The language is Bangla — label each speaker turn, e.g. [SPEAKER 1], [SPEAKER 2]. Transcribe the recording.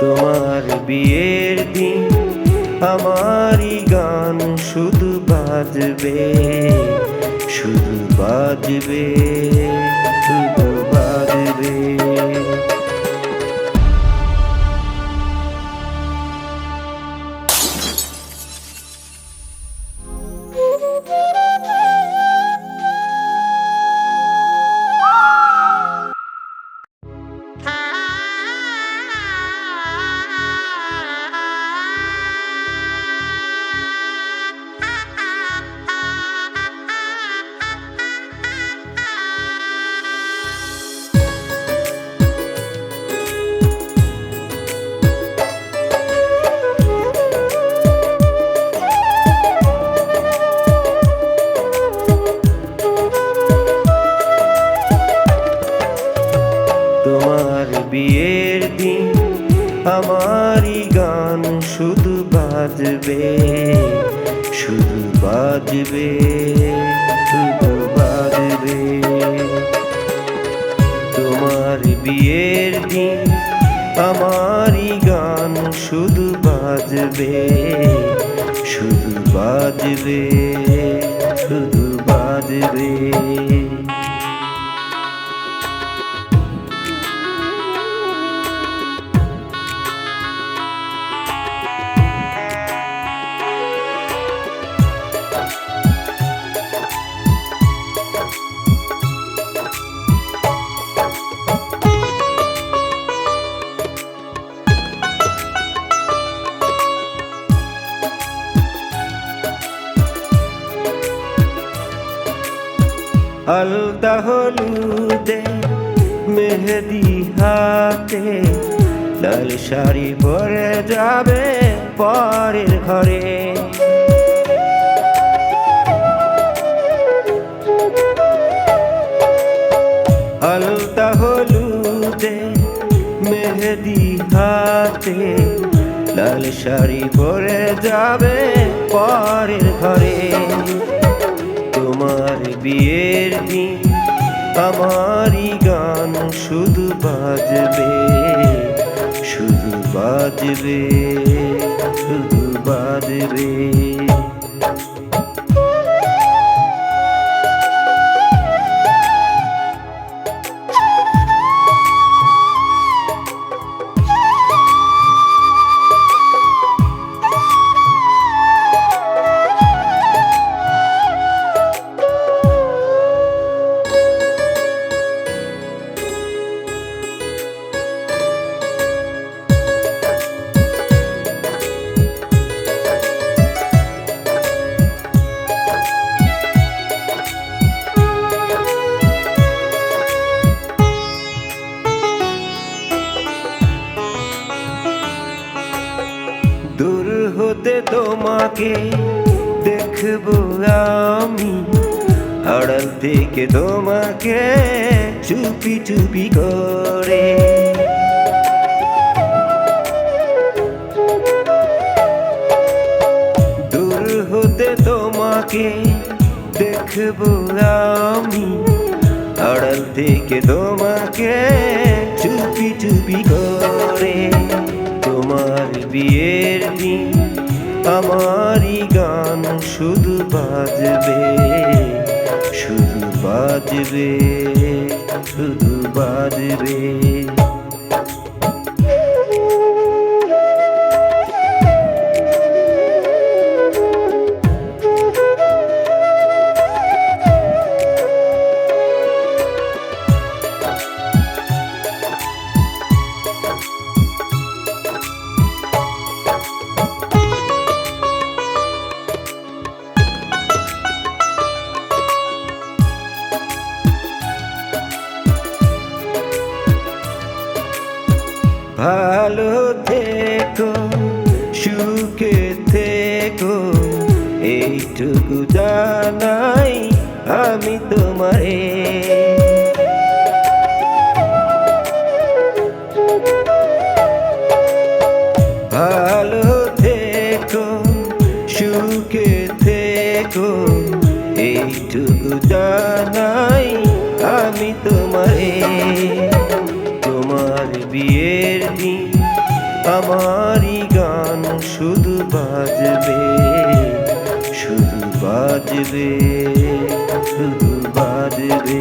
[SPEAKER 1] তোমার বিয়ের দিন আমারই গান শুধু বাজবে শুধু বাজবে। আমারই গান শুধু বাজবে শুধু বাজবে শুধু বাজবে। তোমার বিয়ের দিন আমারই গান শুধু বাজবে শুধু বাজবে শুধু বাজবে। আলতা হলুদে মেহেদি হাতে লাল শাড়ি পরে যাবে পরের ঘরে। আলতা হলুদে মেহেদি হাতে লাল শাড়ি পরে যাবে পরের ঘরে। আমারই গান শুধু বাজবে শুধু বাজবে শুধু বাজবে। হতে তোমাকে দেখব আমি আড়াল থেকে তোমাকে চুপি চুপি করে দূর হতে তোমাকে দেখব আমি আড়াল থেকে তোমাকে চুপি চুপি করে তোমার বিয়ের দিন আমারই গান শুধু বাজবে শুধু বাজবে শুধু বাজবে। ভালো থেকো, সুখে থেকো, এইটুকু জানাই আমি তোমারে ভালো থেকো, সুখে থেকো, এইটুকু জানাই আমি তোমারে তোমার বিয়ের দিন আমারই গান শুধু বাজবে শুধু বাজবে শুধু বাজবে।